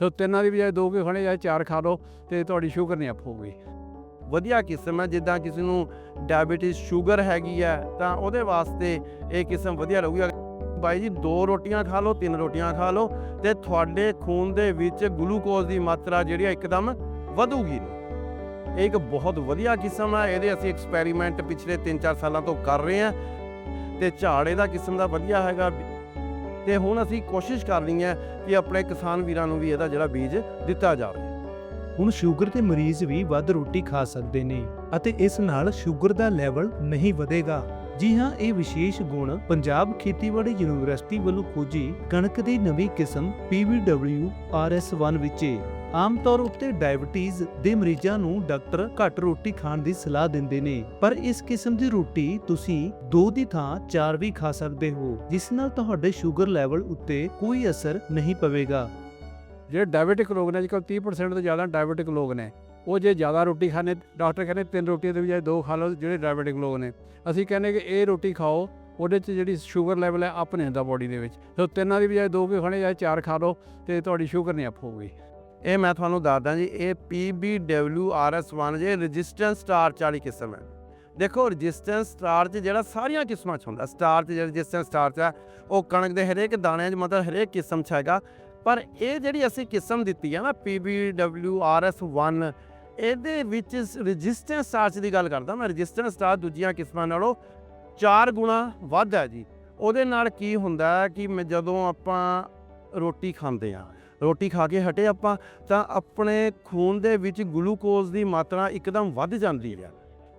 ਤੇ ਤਿੰਨਾਂ ਦੀ ਬਜਾਏ ਦੋ ਕੇ ਖਾਣੇ ਜਾਂ ਚਾਰ ਖਾ ਲਓ ਤੇ ਤੁਹਾਡੀ ਸ਼ੂਗਰ ਨਹੀਂ ਅਪ ਹੋਊਗੀ। ਵਧੀਆ ਕਿਸਮ ਹੈ, ਜਿੱਦਾਂ ਕਿਸੇ ਨੂੰ ਡਾਇਬੀਟਿਸ ਸ਼ੂਗਰ ਹੈਗੀ ਹੈ, ਤਾਂ ਉਹਦੇ ਵਾਸਤੇ ਇਹ ਕਿਸਮ ਵਧੀਆ ਰਹੂਗੀ। ਬਾਈ ਜੀ, ਦੋ ਰੋਟੀਆਂ ਖਾ ਲਓ, ਤਿੰਨ ਰੋਟੀਆਂ ਖਾ ਲਓ ਤੇ ਤੁਹਾਡੇ ਖੂਨ ਦੇ ਵਿੱਚ ਗਲੂਕੋਜ਼ ਦੀ ਮਾਤਰਾ ਜਿਹੜੀ ਆ ਇੱਕਦਮ ਵਧੂਗੀ। ਇਹ ਇੱਕ ਬਹੁਤ ਵਧੀਆ ਕਿਸਮ ਹੈ, ਇਹਦੇ ਅਸੀਂ ਐਕਸਪੈਰੀਮੈਂਟ ਪਿਛਲੇ 3-4 ਸਾਲਾਂ ਤੋਂ ਕਰ ਰਹੇ ਹਾਂ ਤੇ ਝਾੜ ਇਹਦਾ ਕਿਸਮ ਦਾ ਵਧੀਆ ਹੈਗਾ। ਤੇ ਹੁਣ ਅਸੀਂ ਕੋਸ਼ਿਸ਼ ਕਰਨੀ ਹੈ ਕਿ ਆਪਣੇ ਕਿਸਾਨ ਵੀਰਾਂ ਨੂੰ ਵੀ ਇਹਦਾ ਜਿਹੜਾ ਬੀਜ ਦਿੱਤਾ ਜਾਵੇ ਹੁਣ ਸ਼ੂਗਰ ਦੇ ਮਰੀਜ਼ ਵੀ ਵੱਧ ਰੋਟੀ ਖਾ ਸਕਦੇ ਨੇ ਅਤੇ ਇਸ ਨਾਲ ਸ਼ੂਗਰ ਦਾ ਲੈਵਲ ਨਹੀਂ ਵਧੇਗਾ ਜੀ ਹਾਂ, ਇਹ ਵਿਸ਼ੇਸ਼ ਗੁਣ ਪੰਜਾਬ ਖੇਤੀਬਾੜੀ ਯੂਨੀਵਰਸਿਟੀ ਵੱਲੋਂ ਖੋਜੀ ਕਣਕ ਦੀ ਨਵੀਂ ਕਿਸਮ PBW RS1 ਵਿੱਚ ਏ। ਆਮ ਤੌਰ ਉੱਤੇ ਡਾਇਬੀਟੀਜ਼ ਦੇ ਮਰੀਜ਼ਾਂ ਨੂੰ ਡਾਕਟਰ ਘੱਟ ਰੋਟੀ ਖਾਣ ਦੀ ਸਲਾਹ ਦਿੰਦੇ ਨੇ, ਪਰ ਇਸ ਕਿਸਮ ਦੀ ਰੋਟੀ ਤੁਸੀਂ ਦੋ ਦੀ ਥਾਂ ਚਾਰ ਵੀ ਖਾ ਸਕਦੇ ਹੋ, ਜਿਸ ਨਾਲ ਤੁਹਾਡੇ ਸ਼ੂਗਰ ਲੈਵਲ ਉੱਤੇ ਕੋਈ ਅਸਰ ਨਹੀਂ ਪਵੇਗਾ। ਜਿਹੜੇ ਡਾਇਬੀਟਿਕ ਲੋਕ ਨੇ, ਅੱਜਕੱਲ੍ਹ 30% ਤੋਂ ਜ਼ਿਆਦਾ ਡਾਇਬੀਟਿਕ ਲੋਕ ਨੇ, ਉਹ ਜੇ ਜ਼ਿਆਦਾ ਰੋਟੀ ਖਾਣੇ ਡਾਕਟਰ ਕਹਿੰਦੇ ਤਿੰਨ ਰੋਟੀਆਂ ਦੇ ਬਜਾਏ ਦੋ ਖਾ ਲਓ, ਜਿਹੜੇ ਡਾਇਬੀਟਿਕ ਲੋਕ ਨੇ। ਅਸੀਂ ਕਹਿੰਦੇ ਕਿ ਇਹ ਰੋਟੀ ਖਾਓ, ਉਹਦੇ 'ਚ ਜਿਹੜੀ ਸ਼ੂਗਰ ਲੈਵਲ ਹੈ, ਅਪ ਨਹੀਂ ਹੁੰਦਾ ਬੋਡੀ ਦੇ ਵਿੱਚ। ਤੇ ਤਿੰਨਾਂ ਦੀ ਬਜਾਏ ਦੋ ਕੇ ਖਾਣੇ ਜਾਂ ਚਾਰ ਖਾ ਲਓ, ਤੇ ਤੁਹਾਡੀ ਸ਼ੂਗਰ ਨਹੀਂ ਅਪ ਹੋਊਗੀ। ਇਹ ਮੈਂ ਤੁਹਾਨੂੰ ਦੱਸਦਾ ਜੀ, ਇਹ PBWRS1 ਜੇ ਰੈਜ਼ਿਸਟੈਂਸ ਸਟਾਰਚ ਵਾਲੀ ਕਿਸਮ ਹੈ। ਦੇਖੋ, ਰੈਜ਼ਿਸਟੈਂਸ ਸਟਾਰਚ ਜਿਹੜਾ ਸਾਰੀਆਂ ਕਿਸਮਾਂ 'ਚ ਹੁੰਦਾ, ਸਟਾਰ 'ਚ ਜਿਹੜਾ ਰੈਜ਼ਿਸਟੈਂਸ ਸਟਾਰਚ ਹੈ, ਉਹ ਕਣਕ ਦੇ ਹਰੇਕ ਦਾਣਿਆਂ 'ਚ ਮਤਲਬ ਹਰੇਕ ਕਿਸਮ 'ਚ ਹੈਗਾ। ਪਰ ਇਹ ਜਿਹੜੀ ਅਸੀਂ ਕਿਸਮ ਦਿੱਤੀ ਹੈ ਨਾ PBWRS1 ਇਹਦੇ ਵਿੱਚ ਰੈਜ਼ਿਸਟੈਂਸ ਸਟਾਰਚ ਦੀ ਗੱਲ ਕਰਦਾ ਮੈਂ, ਰੈਜ਼ਿਸਟੈਂਸ ਸਟਾਰਚ ਦੂਜੀਆਂ ਕਿਸਮਾਂ ਨਾਲੋਂ 4 ਗੁਣਾ ਵੱਧ ਹੈ ਜੀ। ਉਹਦੇ ਨਾਲ ਕੀ ਹੁੰਦਾ ਕਿ ਮੈਂ ਜਦੋਂ ਆਪਾਂ ਰੋਟੀ ਖਾਂਦੇ ਆ ਰੋਟੀ ਖਾ ਕੇ ਹਟੇ ਆਪਾਂ, ਤਾਂ ਆਪਣੇ ਖੂਨ ਦੇ ਵਿੱਚ ਗਲੂਕੋਜ਼ ਦੀ ਮਾਤਰਾ ਇੱਕਦਮ ਵੱਧ ਜਾਂਦੀ ਹੈ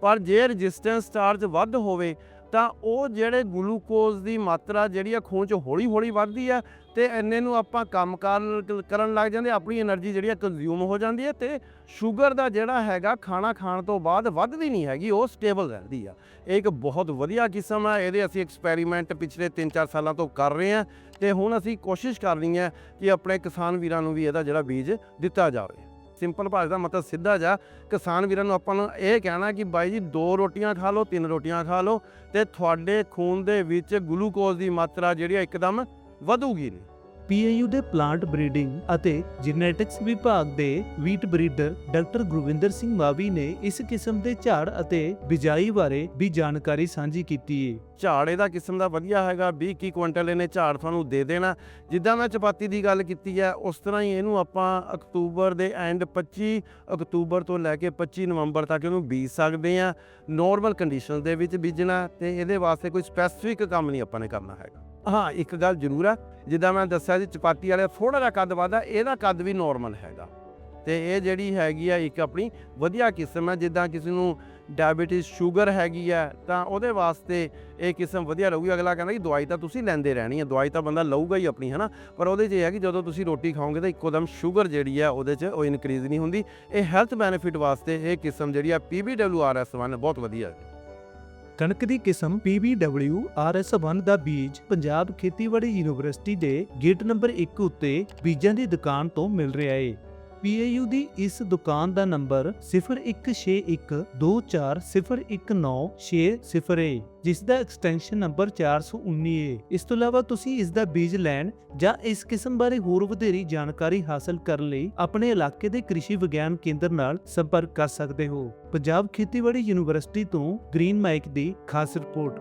ਪਰ ਜੇ ਰੈਜ਼ਿਸਟੈਂਸ ਸਟਾਰਚ ਵੱਧ ਹੋਵੇ ਤਾਂ ਉਹ ਜਿਹੜੇ ਗਲੂਕੋਜ਼ ਦੀ ਮਾਤਰਾ ਜਿਹੜੀ ਆ ਖੂਨ 'ਚ ਹੌਲੀ-ਹੌਲੀ ਵੱਧਦੀ ਆ ਤੇ ਇੰਨੇ ਨੂੰ ਆਪਾਂ ਕੰਮ ਕਰਨ ਲੱਗ ਜਾਂਦੇ ਆਪਣੀ એનર્ਜੀ ਜਿਹੜੀ ਆ ਕੰਜ਼ਿਊਮ ਹੋ ਜਾਂਦੀ ਹੈ ਤੇ ਸ਼ੂਗਰ ਦਾ ਜਿਹੜਾ ਹੈਗਾ ਖਾਣਾ ਖਾਣ ਤੋਂ ਬਾਅਦ ਵੱਧਦੀ ਨਹੀਂ ਹੈਗੀ, ਉਹ ਸਟੇਬਲ ਰਹਿੰਦੀ ਆ। ਇਹ ਇੱਕ ਬਹੁਤ ਵਧੀਆ ਕਿਸਮ ਆ, ਇਹਦੇ ਅਸੀਂ ਐਕਸਪੈਰੀਮੈਂਟ ਪਿਛਲੇ 3-4 ਸਾਲਾਂ ਤੋਂ ਕਰ ਰਹੇ ਆ ਤੇ ਹੁਣ ਅਸੀਂ ਕੋਸ਼ਿਸ਼ ਕਰ ਰਹੀ ਆ ਕਿ ਆਪਣੇ ਕਿਸਾਨ ਵੀਰਾਂ ਨੂੰ ਵੀ ਇਹਦਾ ਜਿਹੜਾ ਬੀਜ ਦਿੱਤਾ ਜਾਵੇ। ਸਿੰਪਲ ਭਾਸ਼ਾ ਦਾ ਮਤਲਬ ਸਿੱਧਾ ਜਾ ਕਿਸਾਨ ਵੀਰਾਂ ਨੂੰ ਆਪਾਂ ਨੂੰ ਇਹ ਕਹਿਣਾ ਕਿ ਬਾਈ ਜੀ ਦੋ ਰੋਟੀਆਂ ਖਾ ਲਓ, ਤਿੰਨ ਰੋਟੀਆਂ ਖਾ ਲਓ ਤੇ ਤੁਹਾਡੇ ਖੂਨ ਦੇ ਵਿੱਚ ਗਲੂਕੋਜ਼ ਦੀ ਮਾਤਰਾ ਜਿਹੜੀ ਇੱਕਦਮ ਵਧੂਗੀ ਨਹੀਂ। ਪੀਏਯੂ ਦੇ ਪਲਾਂਟ ਬਰੀਡਿੰਗ ਅਤੇ ਜੈਨੇਟਿਕਸ ਵਿਭਾਗ ਦੇ wheat breeder doctor Gurvinder Singh Mavi ਨੇ ਇਸ ਕਿਸਮ ਦੇ ਝਾੜ ਅਤੇ ਬਿਜਾਈ ਬਾਰੇ ਵੀ ਜਾਣਕਾਰੀ ਸਾਂਝੀ ਕੀਤੀ ਹੈ ਝਾੜ ਇਹਦਾ ਕਿਸਮ ਦਾ ਵਧੀਆ ਹੈਗਾ 20 ਕੀ ਕੁਇੰਟਲ ਇਹਨੇ ਝਾੜ ਤੁਹਾਨੂੰ ਦੇ ਦੇਣਾ। ਜਿੱਦਾਂ ਮੈਂ ਚਪਾਤੀ ਦੀ ਗੱਲ ਕੀਤੀ ਹੈ, ਉਸ ਤਰ੍ਹਾਂ ਹੀ ਇਹਨੂੰ ਆਪਾਂ ਅਕਤੂਬਰ ਦੇ ਐਂਡ 25 ਅਕਤੂਬਰ ਤੋਂ ਲੈ ਕੇ 25 ਨਵੰਬਰ ਤੱਕ ਇਹਨੂੰ ਬੀਜ ਸਕਦੇ ਆ ਨੋਰਮਲ ਕੰਡੀਸ਼ਨ ਦੇ ਵਿੱਚ ਬੀਜਣਾ ਤੇ ਇਹਦੇ ਵਾਸਤੇ ਕੋਈ ਸਪੈਸੀਫਿਕ ਕੰਮ ਨਹੀਂ ਆਪਾਂ ਨੇ ਕਰਨਾ ਹੈਗਾ। ਹਾਂ, ਇੱਕ ਗੱਲ ਜ਼ਰੂਰ ਹੈ ਜਿੱਦਾਂ ਮੈਂ ਦੱਸਿਆ ਜੀ, ਚਪਾਤੀ ਵਾਲੇ ਥੋੜਾ ਜਿਹਾ ਕੱਦ ਵੱਧਾ ਇਹਦਾ ਕੱਦ ਵੀ ਨੋਰਮਲ ਹੈਗਾ। ਤੇ ਇਹ ਜਿਹੜੀ ਹੈਗੀ ਆ ਇੱਕ ਆਪਣੀ ਵਧੀਆ ਕਿਸਮ ਹੈ ਜਿੱਦਾਂ ਕਿਸੇ ਨੂੰ ਡਾਇਬੀਟਿਸ ਸ਼ੂਗਰ ਹੈਗੀ ਆ, ਤਾਂ ਉਹਦੇ ਵਾਸਤੇ ਇਹ ਕਿਸਮ ਵਧੀਆ ਰਹੂਗੀ। ਅਗਲਾ ਕਹਿੰਦਾ ਕਿ ਦਵਾਈ ਤਾਂ ਤੁਸੀਂ ਲੈਂਦੇ ਰਹਿਣੀ ਹੈ ਦਵਾਈ ਤਾਂ ਬੰਦਾ ਲਊਗਾ ਹੀ ਆਪਣੀ, ਹਨਾ? ਪਰ ਉਹਦੇ 'ਚ ਇਹ ਹੈ ਕਿ ਜਦੋਂ ਤੁਸੀਂ ਰੋਟੀ ਖਾਓਗੇ ਤਾਂ ਇੱਕੋਦਮ ਸ਼ੂਗਰ ਜਿਹੜੀ ਆ, ਉਹਦੇ 'ਚ ਉਹ ਇਨਕਰੀਜ਼ ਨਹੀਂ ਹੁੰਦੀ। ਇਹ ਹੈਲਥ ਬੈਨੀਫਿਟ ਵਾਸਤੇ ਇਹ ਕਿਸਮ ਜਿਹੜੀ ਆ PBWRS1 ਬਹੁਤ ਵਧੀਆ ਹੈ। ਕਣਕ ਦੀ ਕਿਸਮ PBW RS1 ਦਾ ਬੀਜ ਪੰਜਾਬ ਖੇਤੀਬਾੜੀ ਯੂਨੀਵਰਸਿਟੀ ਦੇ ਗੇਟ ਨੰਬਰ 1 ਉੱਤੇ ਬੀਜਾਂ ਦੀ ਦੁਕਾਨ ਤੋਂ ਮਿਲ ਰਿਹਾ ਏ। PAU ਦੀ ਇਸ ਦੁਕਾਨ ਦਾ ਨੰਬਰ 016124019660 ਹੈ ਜਿਸ ਦਾ ਐਕਸਟੈਂਸ਼ਨ ਨੰਬਰ 419 ਹੈ ਇਸ ਤੋਂ ਇਲਾਵਾ ਤੁਸੀਂ ਇਸ ਦਾ ਬੀਜ ਲੈਣ ਜਾਂ ਇਸ ਕਿਸਮ ਬਾਰੇ ਹੋਰ ਵਧੇਰੀ ਜਾਣਕਾਰੀ ਹਾਸਲ ਕਰਨ ਲਈ ਆਪਣੇ ਇਲਾਕੇ ਦੇ ਕ੍ਰਿਸ਼ੀ ਵਿਗਿਆਨ ਕੇਂਦਰ ਨਾਲ ਸੰਪਰਕ ਕਰ ਸਕਦੇ ਹੋ। ਪੰਜਾਬ ਖੇਤੀਬਾੜੀ ਯੂਨੀਵਰਸਿਟੀ ਤੋਂ ਗ੍ਰੀਨ ਮਾਈਕ ਦੀ ਖਾਸ ਰਿਪੋਰਟ।